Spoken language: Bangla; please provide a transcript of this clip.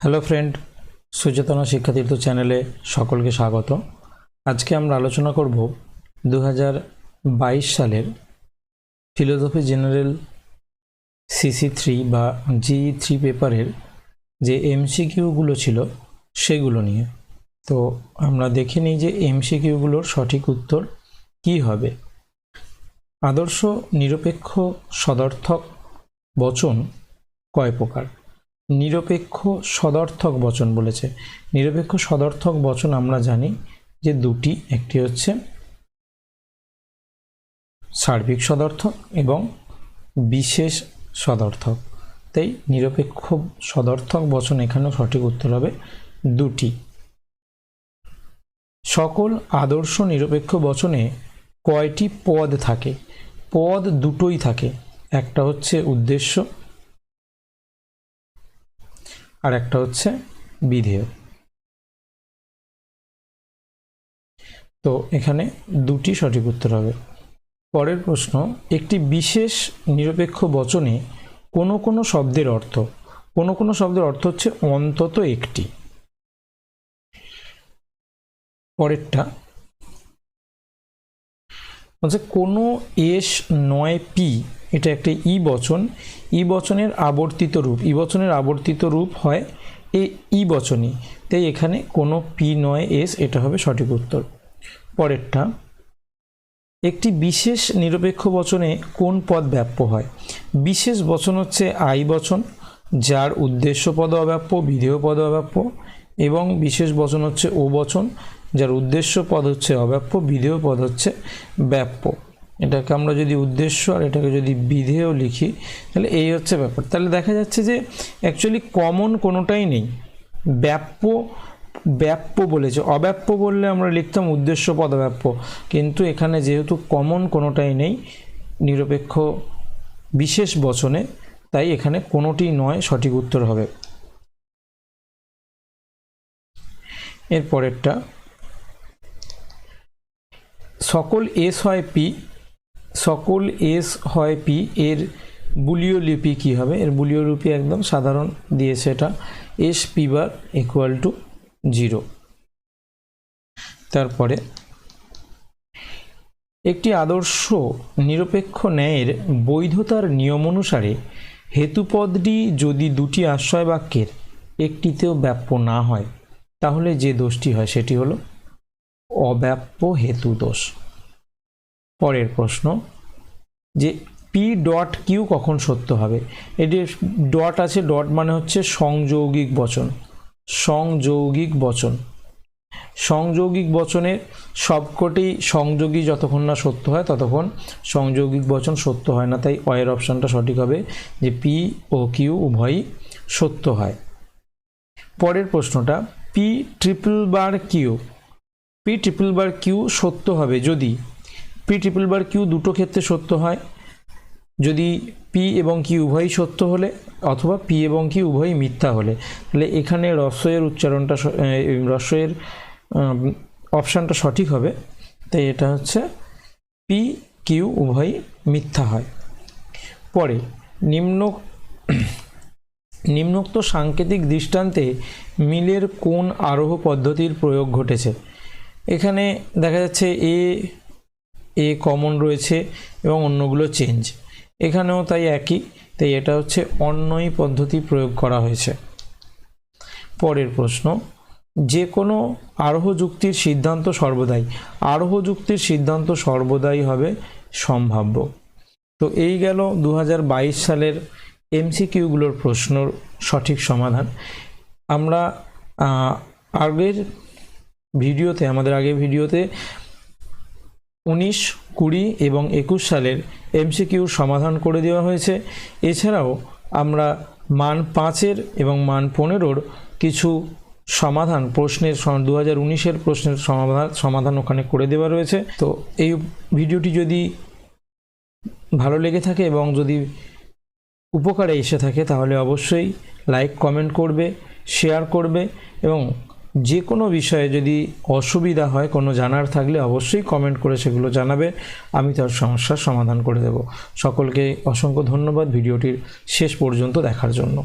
হ্যালো ফ্রেন্ড সুচেতনা শিক্ষাতীর্থ চ্যানেলে সকলকে স্বাগত। আজকে আমরা আলোচনা করব দু সালের ফিলোসফি জেনারেল সিসি থ্রি বা জি থ্রি পেপারের যে এমসিকিউগুলো ছিল সেগুলো নিয়ে। তো আমরা দেখে নিই যে এমসিকিউগুলোর সঠিক উত্তর কি হবে। আদর্শ নিরপেক্ষ সদর্থক বচন কয় প্রকার? নিরপেক্ষ সদর্থক বচন বলেছে। নিরপেক্ষ সদর্থক বচন আমরা জানি যে দুটি, একটি হচ্ছে সার্বিক সদর্থক এবং বিশেষ সদর্থক। তাই নিরপেক্ষ সদর্থক বচন এখানেও সঠিক উত্তর হবে দুটি। সকল আদর্শ নিরপেক্ষ বচনে কয়টি পদ থাকে? পদ দুটোই থাকে। একটা হচ্ছে উদ্দেশ্য আর একটা হচ্ছে বিধেয়। তো এখানে দুটি সঠিক উত্তর হবে। পরের প্রশ্ন, একটি বিশেষ নিরপেক্ষ বচনে কোনো কোনো শব্দের অর্থ, কোনো কোনো শব্দের অর্থ হচ্ছে অন্তত একটি। পরেরটা হচ্ছে কোনো এস নয় পি এটা একটা ই বচন। ই বচনের আবর্তিত রূপ। ই বচনের আবর্তিত রূপ হয় এ ই বচনই। তাই এখানে কোনো পি নয় এস এটা হবে সঠিক উত্তর। পরেরটা, একটি বিশেষ নিরপেক্ষ বচনে কোন পদ ব্যাপ্য হয়? বিশেষ বচন হচ্ছে আই বচন, যার উদ্দেশ্য পদ অব্যাপ্য, বিধেয় পদ অব্যাপ্য, এবং বিশেষ বচন হচ্ছে ও বচন, যার উদ্দেশ্য পদ হচ্ছে অব্যাপ্য, বিধেয় পদ হচ্ছে ব্যাপ্য। এটাকে আমরা যদি উদ্দেশ্য আর এটাকে যদি বিধেয় লিখি, তাহলে এই হচ্ছে ব্যাপার। তাহলে দেখা যাচ্ছে যে অ্যাকচুয়ালি কমন কোনোটাই নেই। ব্যাপ্য ব্যাপ্য বলেছে। অব্যাপ্য বললে আমরা লিখতাম উদ্দেশ্য পদ অব্যাপ্য কিন্তু এখানে যেহেতু কমন কোনোটাই নেই, নিরপেক্ষ বিশেষ বচনে, তাই এখানে কোনোটি নয়, সঠিক উত্তর হবে। এরপরেরটা, সকল এস হয় পি সকল এস হয় পি, এর বুলীয় লিপি কী হবে? এর বুলীয় লিপি একদম সাধারণ দিয়েছে এটা। S P bar equal to zero তারপরে, একটি আদর্শ নিরপেক্ষ ন্যায়ের বৈধতার নিয়ম অনুসারে হেতুপদটি যদি দুটি আশ্রয় বাক্যের একটিতেও ব্যাপ্য না হয়, তাহলে যে দোষটি হয় সেটি হলো অব্যাপ্য হেতু দোষ। পরের প্রশ্ন, যে পি ডট কিউ কখন সত্য হবে? এটি ডট আছে ডট মানে হচ্ছে সংযৌগিক বচন সংযৌগিক বচন। সংযৌগিক বচনের সবকটি সংযোগী যতক্ষণ না সত্য হয়, ততক্ষণ সংযৌগিক বচন সত্য হয় না। তাই অয়ের অপশানটা সঠিক হবে যে পি ও কিউ উভয়ই সত্য হয়। পরের প্রশ্নটা P triple bar Q P triple bar Q সত্য হবে যদি পি ট্রিপল বার কিউ দুটো ক্ষেত্রে সত্য হয়। যদি পি এবং কি উভয়ই সত্য হলে, অথবা পি এবং কি উভয়ই মিথ্যা হলে, তাহলে এখানে রস্বয়ের উচ্চারণটা রস্বয়ের অপশানটা সঠিক হবে। তাই এটা হচ্ছে পি কিউ উভয়ই মিথ্যা হয়। পরে নিম্ন, নিম্নোক্ত সাংকেতিক দৃষ্টান্তে মিলের কোন আরোহ পদ্ধতির প্রয়োগ ঘটেছে? এখানে দেখা যাচ্ছে এ এ কমন রয়েছে এবং অন্যগুলো চেঞ্জ এখানেও তাই একই, তাই এটা হচ্ছে অন্যই পদ্ধতি প্রয়োগ করা হয়েছে। পরের প্রশ্ন যে কোনো আরোহ যুক্তির সিদ্ধান্ত সর্বদাই, আরোহ যুক্তির সিদ্ধান্ত সর্বদাই হবে সম্ভাব্য। তো এই গেল দু হাজার বাইশ সালের এমসিকিউগুলোর প্রশ্নর সঠিক সমাধান। আমরা আগের ভিডিওতে, আমাদের আগের ভিডিওতে উনিশ, কুড়ি এবং একুশ সালের এমসিকিউর সমাধান করে দেওয়া হয়েছে। এছাড়াও আমরা মান পাঁচের এবং মান পনেরোর কিছু সমাধান, প্রশ্নের দু হাজার উনিশের প্রশ্নের সমাধান সমাধান ওখানে করে দেওয়া রয়েছে। তো এই ভিডিওটি যদি ভালো লেগে থাকে এবং যদি উপকারে এসে থাকে, তাহলে অবশ্যই লাইক, কমেন্ট করবে, শেয়ার করবে এবং যে কোনো বিষয়ে যদি অসুবিধা হয়, কোনো জানার থাকলে অবশ্যই কমেন্ট করে সেগুলো জানাবে। আমি তার সমস্যার সমাধান করে দেব। সকলকে অসংখ্য ধন্যবাদ ভিডিওটির শেষ পর্যন্ত দেখার জন্য।